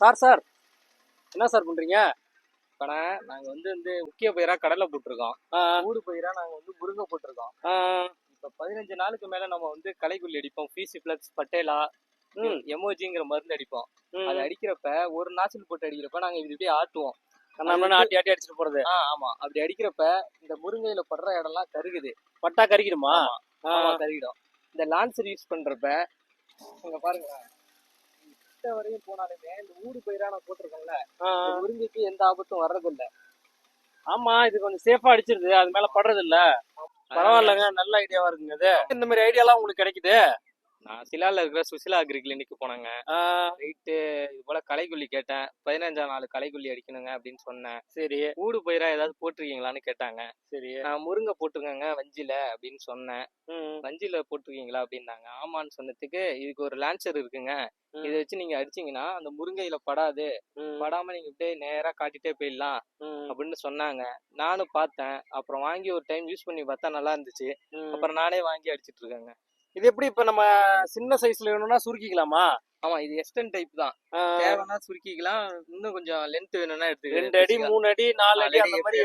Sir sir. என்ன sir பண்றீங்க? இப்போனா நாங்க வந்து வந்து முக்கிய பயிரா கடலை போட்டிருக்கோம். ஊடு பயிரா நாங்க வந்து முருங்கை போட்டிருக்கோம். இப்ப பதினஞ்சு நாளுக்கு மேல நம்ம வந்து களைக்கொல்லி அடிப்போம். பிசி பிளக்ஸ் பட்டேலா எமோஜிங்கிற மருந்து அடிப்போம். அது அடிக்கிறப்ப ஒரு நாசில் போட்டு அடிக்கிறப்ப நாங்க இது இப்படியே ஆட்டுவோம். ஆட்டி ஆட்டி அடிச்சிட்டு போறது? ஆமா. அப்படி அடிக்கிறப்ப இந்த முருங்கையில படுற இடம்லாம் கருகுது. பட்டா ஆமா. கருகிடும். இந்த லான்சர் யூஸ் பண்றப்ப இங்க பாருங்க கிட்ட வரையும் போனாலுமே இந்த ஊடு பயிரா நான் போட்டிருக்கேன்ல முருங்கைக்கு எந்த ஆபத்தும் வர்றதில்ல. ஆமா இது கொஞ்சம் சேஃபா அடிச்சிருது அது மேல படுறது இல்ல பரவாயில்லங்க நல்ல ஐடியாவா இருக்குங்க இது இந்த மாதிரி ஐடியாலாம் உங்களுக்கு கிடைக்குது? நான் சிலால இருக்கிற சுசிலா அக்ரி கிளினிக்கு போனாங்க. ரைட்டு இது போல களைக்கொல்லி கேட்டேன். பதினஞ்சாம் நாள் களைக்கொல்லி அடிக்கணுங்க அப்படின்னு சொன்னேன். சரி. ஊடு பயிரா ஏதாவது போட்டிருக்கீங்களான்னு கேட்டாங்க. சரி. நான் முருங்கை போட்டிருக்கேங்க வஞ்சில அப்படின்னு சொன்னேன். வஞ்சில போட்டிருக்கீங்களா அப்படின்னாங்க. ஆமான்னு சொன்னதுக்கு இதுக்கு ஒரு லான்சர் இருக்குங்க. இதை வச்சு நீங்க அடிச்சீங்கன்னா அந்த முருங்கையில படாது. படாம நீங்க இப்படியே நேரா காட்டிட்டே போயிடலாம் அப்படின்னு சொன்னாங்க. நானும் பார்த்தேன். அப்புறம் வாங்கி ஒரு டைம் யூஸ் பண்ணி பார்த்தா நல்லா இருந்துச்சு. அப்புறம் நானே வாங்கி அடிச்சிட்டு இருக்கேங்க. இது எப்படி இப்ப நம்ம சின்ன சைஸ்ல வேணும்னா சுருக்கிக்கலாமா? ஆமா இது எஸ்டன் டைப் தான். தேவைன்னா சுருக்கிக்கலாம். இன்னும் கொஞ்சம் லென்த் வேணும்னா எடுத்துக்கலாம். ரெண்டு அடி மூணு அடி நாலு அடி அந்த மாதிரி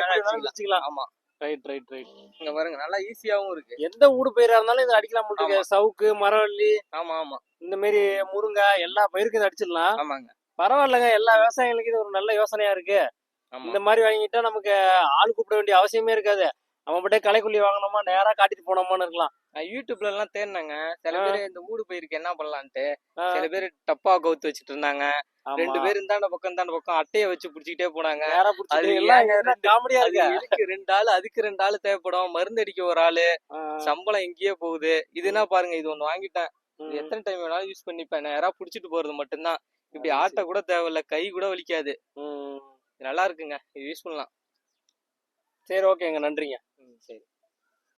வச்சுக்கலாம். ஆமா. ரைட் ரைட் ரைட் இங்க பாருங்க நல்லா ஈஸியாவும் இருக்கு. எந்த ஊடு பயிரா இருந்தாலும் இது அடிக்கலாம் இருக்கு. சவுக்கு மரவள்ளி ஆமா ஆமா. இந்த மாதிரி முருங்கை எல்லா பயிருக்கும் இது அடிச்சிடலாம். ஆமாங்க. பரவாயில்லைங்க எல்லா விவசாயிகளுக்கும் இது ஒரு நல்ல யோசனையா இருக்கு. இந்த மாதிரி வாங்கிட்டா நமக்கு ஆள் கூப்பிட வேண்டிய அவசியமே இருக்காது. நம்ம மட்டும் களைக்குள்ளி வாங்கினோமா நேரா காட்டிட்டு போனோமான்னு இருக்கலாம். யூடியூப்ல எல்லாம் தேடினாங்க. சில. பேர் இந்த ஊடு பயிருக்கு என்ன பண்ணலான்ட்டு. சில பேர் டப்பா கவுத்து வச்சுட்டு இருந்தாங்க. ரெண்டு பேர் இந்தாண்ட பக்கம் இந்தாண்ட பக்கம் அட்டைய வச்சு போனாங்க. புடிச்சிட்டு என்ன காமெடியா இருக்கு? ரெண்டு ஆளு அதுக்கு ரெண்டு ஆளு தேவைப்படும். மருந்து அடிக்க ஒரு ஆளு. சம்பளம் எங்கேயே போகுது. இதுனா பாருங்க இது ஒண்ணு வாங்கிட்டேன். எத்தனை டைம் வேணாலும் யூஸ் பண்ணிப்பேன். நேரா புடிச்சிட்டு போறது மட்டும்தான். இப்படி ஆட்ட கூட தேவையில்ல கை கூட வலிக்காது. நல்லா இருக்குங்க. இது யூஸ் பண்ணலாம். சரி ஓகேங்க. நன்றிங்க. சரி.